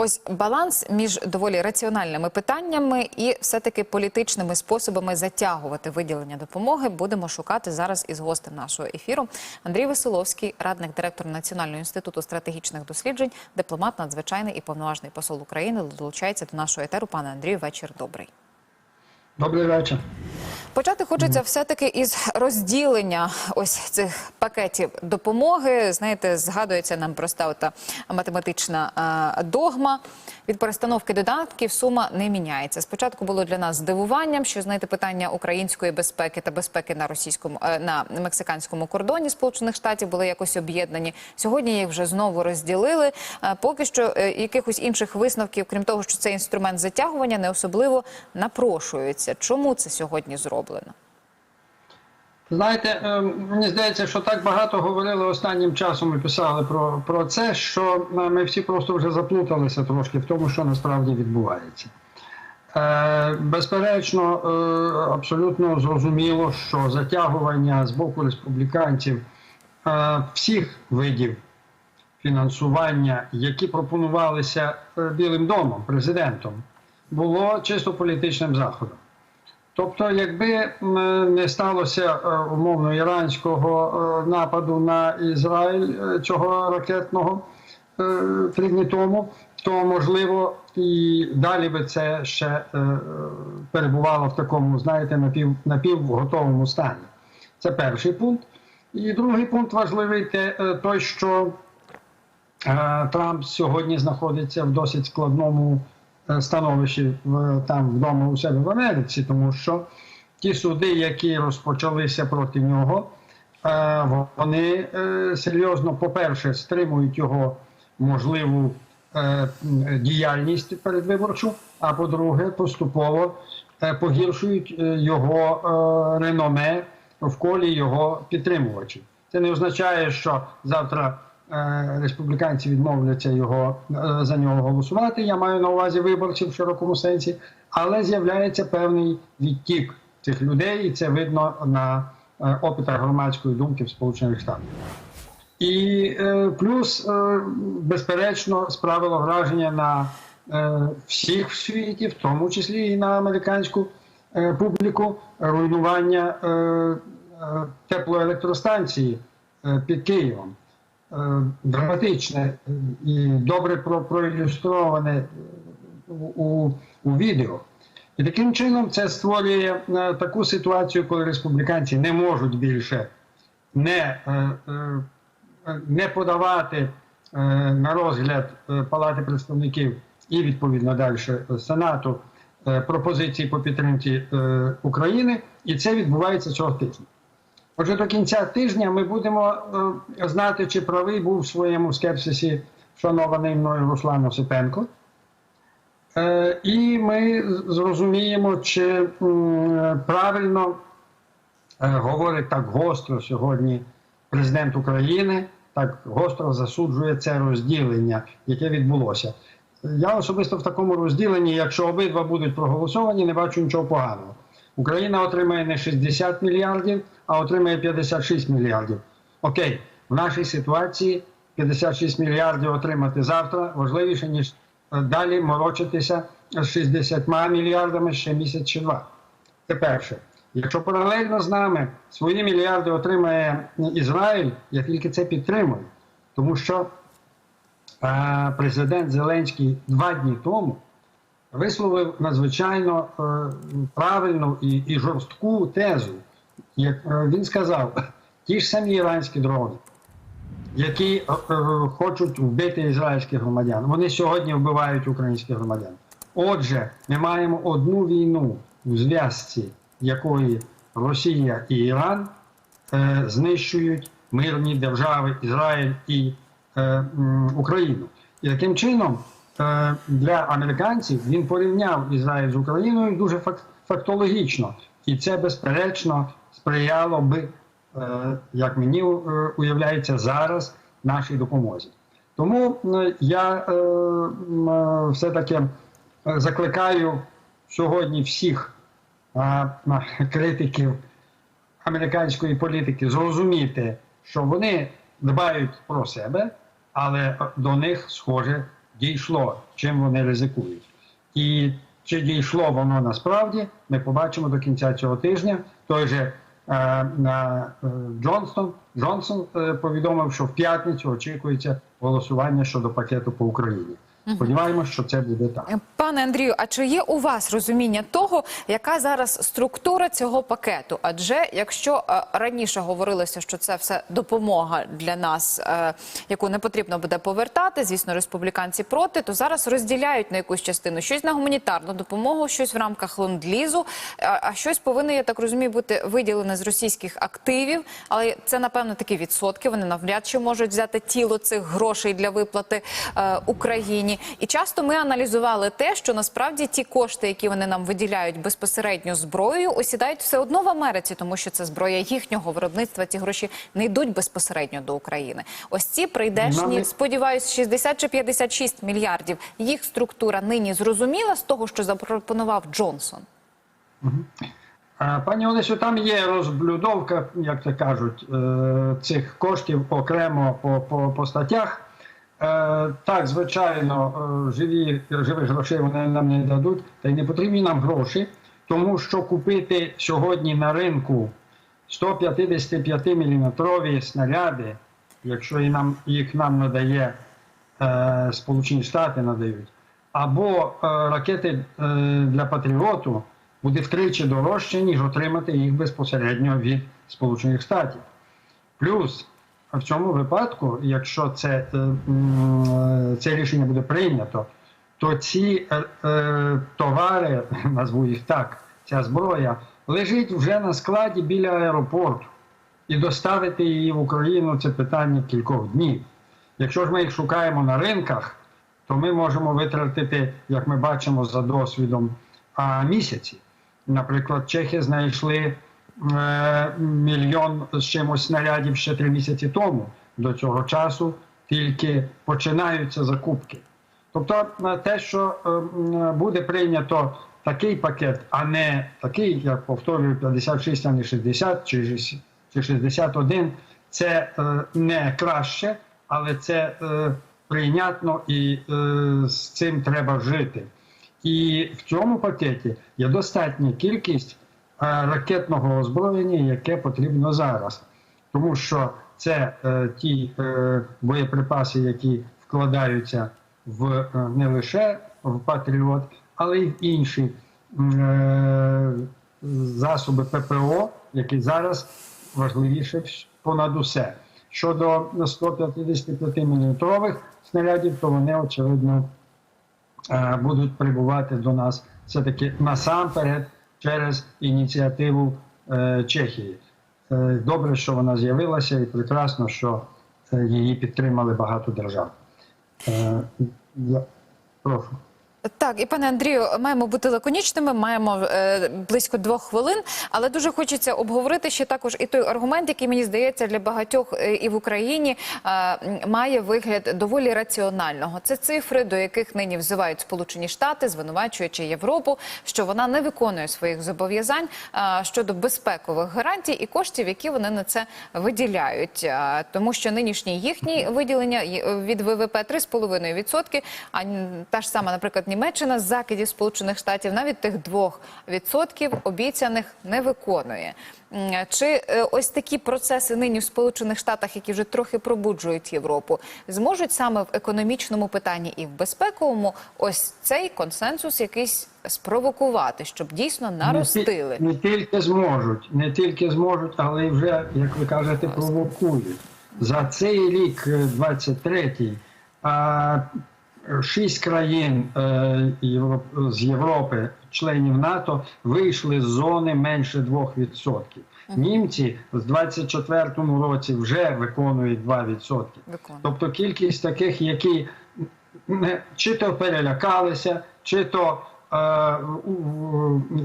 Ось баланс між доволі раціональними питаннями і все-таки політичними способами затягувати виділення допомоги будемо шукати зараз із гостем нашого ефіру. Андрій Веселовський, радник директора Національного інституту стратегічних досліджень, дипломат, надзвичайний і повноважний посол України, долучається до нашого етеру. Пане Андрію, вечір добрий. Добрий вечір. Почати хочеться все-таки із розділення ось цих пакетів допомоги. Знаєте, згадується нам проста ота математична е, догма. Від перестановки додатків сума не міняється. Спочатку було для нас здивуванням, що знаєте, питання української безпеки та безпеки на російському е, на мексиканському кордоні Сполучених Штатів були якось об'єднані. Сьогодні їх вже знову розділили. Е, поки що е, якихось інших висновків, крім того, що це інструмент затягування, не особливо напрошується. Чому це сьогодні зроблено? Знаєте, е, мені здається, що так багато говорили останнім часом і писали про, про це, що е, ми всі просто вже заплуталися трошки в тому, що насправді відбувається. Е, Безперечно, абсолютно зрозуміло, що затягування з боку республіканців всіх видів фінансування, які пропонувалися Білим домом, президентом, було чисто політичним заходом. Тобто, якби не сталося е, умовно іранського е, нападу на Ізраїль е, цього ракетного три тому, то можливо і далі би це ще перебувало в такому, знаєте, напів, напівготовому стані. Це перший пункт. І другий пункт важливий той, що Трамп сьогодні знаходиться в досить складному становищі в, там вдома у себе в Америці, тому що ті суди, які розпочалися проти нього, е, вони е, серйозно, по-перше, стримують його можливу е, діяльність передвиборчу, а по-друге, поступово е, погіршують е, його е, реноме в колі його підтримувачів. Це не означає, що завтра е, республіканці відмовляться його е, за нього голосувати. Я маю на увазі виборців в широкому сенсі, але з'являється певний відтік цих людей, і це видно на е, опитах громадської думки в Сполучених Штатах. І е, плюс, е, безперечно, справило враження на е, всіх в світі, в тому числі і на американську е, публіку, руйнування е, е, теплоелектростанції е, під Києвом. Е, драматичне і добре проілюстроване у, у відео. І таким чином це створює е, таку ситуацію, коли республіканці не можуть більше не, е, не подавати на розгляд Палати представників і відповідно далі Сенату пропозиції по підтримці України, і це відбувається цього тижня. Отже, до кінця тижня ми будемо е, знати, чи правий був в своєму скепсисі шанований мною Руслан Осипенко. Е, і ми зрозуміємо, чи правильно е, говорить так гостро сьогодні президент України, так гостро засуджує це розділення, яке відбулося. Я особисто в такому розділенні, якщо обидва будуть проголосовані, не бачу нічого поганого. Україна отримає не 60 мільярдів, а отримає 56 мільярдів. Окей, в нашій ситуації 56 мільярдів отримати завтра важливіше, ніж е, далі морочитися з 60 мільярдами ще місяць чи два. Це перше. Якщо паралельно з нами свої мільярди отримає Ізраїль, я тільки це підтримую. Тому що е, президент Зеленський два дні тому висловив надзвичайно е, правильну і, і жорстку тезу. Як е, він сказав, ті ж самі іранські дрони, які е, хочуть вбити ізраїльських громадян, вони сьогодні вбивають українських громадян. Отже, ми маємо одну війну у зв'язці, якої Росія і Іран е, знищують мирні держави Ізраїль і е, Україну. І таким чином для американців він порівняв Ізраїль з Україною дуже фактологічно, і це безперечно сприяло би, е, як мені е, уявляється, зараз нашій допомозі. Тому е, я е, е, все-таки е, закликаю сьогодні всіх е, критиків американської політики зрозуміти, що вони дбають про себе, але до них, схоже, дійшло, чим вони ризикують. І чи дійшло воно насправді, ми побачимо до кінця цього тижня. Той же е, е, Джонсон, Джонсон е, повідомив, що в п'ятницю очікується голосування щодо пакету по Україні. Сподіваємось, що це буде так. Пане Андрію, а чи є у вас розуміння того, яка зараз структура цього пакету? Адже якщо е, раніше говорилося, що це все допомога для нас, е, яку не потрібно буде повертати, звісно, республіканці проти, то зараз розділяють на якусь частину щось на гуманітарну допомогу, щось в рамках ленд-лізу, а, а щось повинно, я так розумію, бути виділене з російських активів. Але це напевно такі відсотки. Вони навряд чи можуть взяти тіло цих грошей для виплати е, Україні. І часто ми аналізували те, що насправді ті кошти, які вони нам виділяють безпосередньо зброєю, осідають все одно в Америці, тому що це зброя їхнього виробництва. Ці гроші не йдуть безпосередньо до України. Ось ці прийдешні, сподіваюсь, 60 чи 56 мільярдів. Їх структура нині зрозуміла з того, що запропонував Джонсон. Пані Олесю, там є розблюдовка, як це кажуть, е, цих коштів окремо по, по, по статтях. Е, Так, звичайно, е, живі, живих грошей вони нам не дадуть, та й не потрібні нам гроші, тому що купити сьогодні на ринку 155 мм снаряди, якщо і нам, їх нам надає е, Сполучені Штати надають, або е, ракети е, для патріоту буде втричі дорожче, ніж отримати їх безпосередньо від Сполучених Штатів. Плюс в цьому випадку, якщо це, е, це рішення буде прийнято, то ці е, е, товари, назву їх так, ця зброя, лежить вже на складі біля аеропорту. І доставити її в Україну це питання кількох днів. Якщо ж ми їх шукаємо на ринках, то ми можемо витратити, як ми бачимо за досвідом, місяці. Наприклад, чехи знайшли мільйон з чимось снарядів ще три місяці тому. До цього часу тільки починаються закупки. Тобто е, те, що е, буде прийнято такий пакет, а не такий, як повторюю, 56, а не 60 чи шість- чи 61, це е, не краще, але це е, прийнятно і е, з цим треба жити. І в цьому пакеті є достатня кількість е, ракетного озброєння, яке потрібно зараз. Тому що це е, ті е, боєприпаси, які вкладаються в е, не лише в Патріот, але й в інші е, засоби ППО, які зараз важливіше понад усе. Щодо 155 мм снарядів, то вони очевидно е, будуть прибувати до нас все-таки насамперед через ініціативу е, Чехії. Е, Добре, що вона з'явилася, і прекрасно, що е, її підтримали багато держав. Прошу. Так, і пане Андрію, маємо бути лаконічними, маємо е, близько двох хвилин, але дуже хочеться обговорити ще також і той аргумент, який мені здається для багатьох е, і в Україні е, має вигляд доволі раціонального. Це цифри, до яких нині взивають Сполучені Штати, звинувачуючи Європу, що вона не виконує своїх зобов'язань е, щодо безпекових гарантій і коштів, які вони на це виділяють. Е, тому що нинішні їхні виділення від ВВП 3,5%, а та ж сама, наприклад, Німеччина з закидів Сполучених Штатів навіть тих 2% обіцяних не виконує. Чи е, ось такі процеси нині в Сполучених Штатах, які вже трохи пробуджують Європу, зможуть саме в економічному питанні і в безпековому ось цей консенсус якийсь спровокувати, щоб дійсно наростили? Не, не тільки зможуть, не тільки зможуть, але й вже, як ви кажете, провокують. За цей рік, е, 23-й, а, шість країн е, з Європи, членів НАТО, вийшли з зони менше 2%. Німці в 24-му році вже виконують 2%. Виконують. Тобто кількість таких, які чи то перелякалися, чи то, е,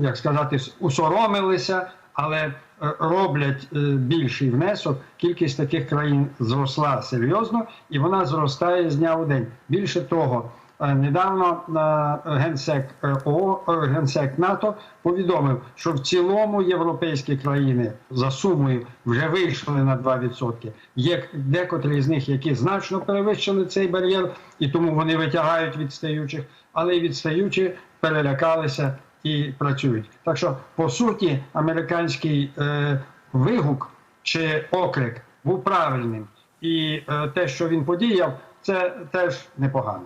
як сказати, усоромилися, але роблять е, більший внесок. Кількість таких країн зросла серйозно, і вона зростає з дня у день. Більше того, Е, Недавно е, генсек ООН, генсек НАТО повідомив, що в цілому європейські країни за сумою вже вийшли на 2%. Є декотрі з них, які значно перевищили цей бар'єр, і тому вони витягають відстаючих, але й відстаючі перелякалися і працюють. Так що, по суті, американський е, вигук чи окрик був правильним, і е, те, що він подіяв, це теж непогано.